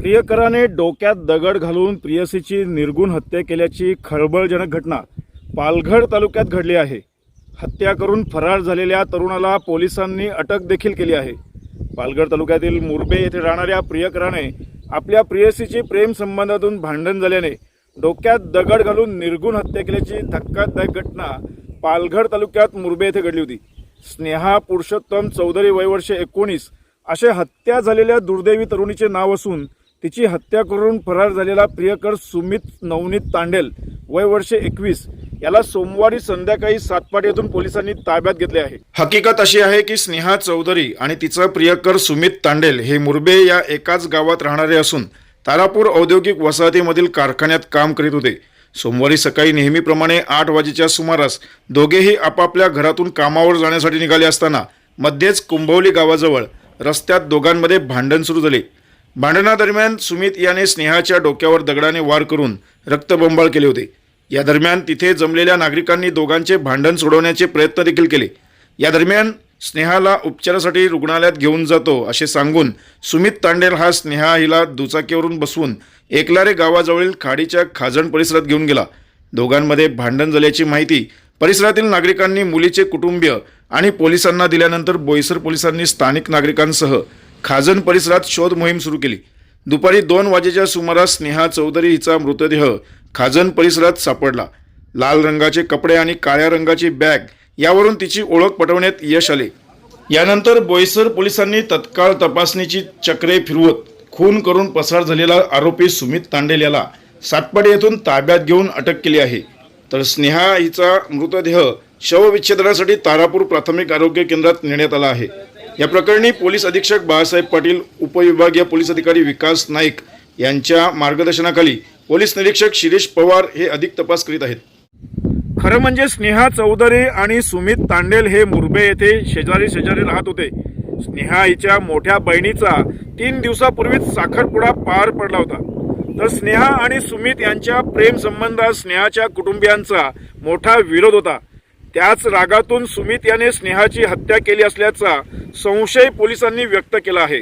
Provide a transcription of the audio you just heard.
प्रियकराने डोक्यात दगड घालून प्रियसीची निर्गुण हत्या केल्याची खळबळजनक घटना पालघर तालुक्यात घडली आहे. हत्या करून फरार झालेल्या तरुणाला पोलिसांनी अटक देखील केली आहे. पालघर तालुक्यातील मुरबे येथे राहणाऱ्या प्रियकराने आपल्या प्रियसीची प्रेम संबंधातून भांडण झाल्याने डोक्यात दगड घालून निर्गुण हत्या केल्याची धक्कादायक घटना पालघर तालुक्यात मुरबे येथे घडली होती. स्नेहा पुरुषोत्तम चौधरी वयवर्ष एकोणीस असे हत्या झालेल्या दुर्दैवी तरुणीचे नाव असून तिची हत्या करून फरार झालेला प्रियकर सुमित नवनीत तांडेल वय वर्ष एकवीस. याला सोमवारी संध्याकाळी सातपाट येथून पोलिसांनी ताब्यात घेतले आहे. हकीकत अशी आहे की स्नेहा चौधरी आणि तिचा प्रियकर सुमित तांडेल हे मुरबे या एकाच गावात राहणारे असून तारापूर औद्योगिक वसाहतीमधील कारखान्यात काम करीत होते. सोमवारी सकाळी नेहमीप्रमाणे आठ वाजेच्या सुमारास दोघेही आपापल्या घरातून कामावर जाण्यासाठी निघाले असताना मध्येच कुंभवली गावाजवळ रस्त्यात दोघांमध्ये भांडण सुरू झाले. भांडणादरम्यान सुमित याने स्नेहाच्या डोक्यावर दगडाने वार करून रक्तबंबाळ केले होते. या दरम्यान तिथे जमलेल्या नागरिकांनी दोघांचे भांडण सोडवण्याचे प्रयत्न देखील केले. या दरम्यान स्नेहाला उपचारासाठी रुग्णालयात घेऊन जातो असे सांगून सुमित तांडेल हा स्नेहा हिला दुचाकीवरून बसवून एकलारे गावाजवळील खाडीच्या खाजण परिसरात घेऊन गेला. दोघांमध्ये भांडण झाल्याची माहिती परिसरातील नागरिकांनी मुलीचे कुटुंबीय आणि पोलिसांना दिल्यानंतर बोईसर पोलिसांनी स्थानिक नागरिकांसह खाजन परिसरात शोध मोहीम सुरू केली. दुपारी दोन वाजेच्या सुमारास स्नेहा चौधरी हिचा मृतदेह खाजन परिसरात सापडला. लाल रंगाचे कपडे आणि काळ्या रंगाची बॅग यावरून तिची ओळख पटवण्यात यश आले. यानंतर बोईसर पोलिसांनी तत्काळ तपासणीची चक्रे फिरवत खून करून पसार झालेला आरोपी सुमित तांडेल याला सातपाडी येथून ताब्यात घेऊन अटक केली आहे. तर स्नेहा हिचा मृतदेह शवविच्छेदनासाठी तारापूर प्राथमिक आरोग्य केंद्रात नेण्यात आला आहे. या प्रकरणी पोलीस अधीक्षक बाळासाहेब पाटील उपविभागीय पोलीस अधिकारी विकास नाईक यांच्या मार्गदर्शनाखाली पोलीस निरीक्षक शिरीष पवार हे अधिक तपास करीत आहेत. खरं म्हणजे स्नेहा चौधरी आणि सुमित तांडेल हे मुरबे येथे शेजारी शेजारी राहत होते. स्नेहा हिच्या मोठ्या बहिणीचा तीन दिवसापूर्वीच साखरपुडा पार पडला होता. तर स्नेहा आणि सुमित यांच्या प्रेम संबंधात स्नेहाच्या कुटुंबियांचा मोठा विरोध होता. त्याच रागातून सुमित याने स्नेहाची हत्या केली असल्याचा संशय पोलिसांनी व्यक्त केला आहे.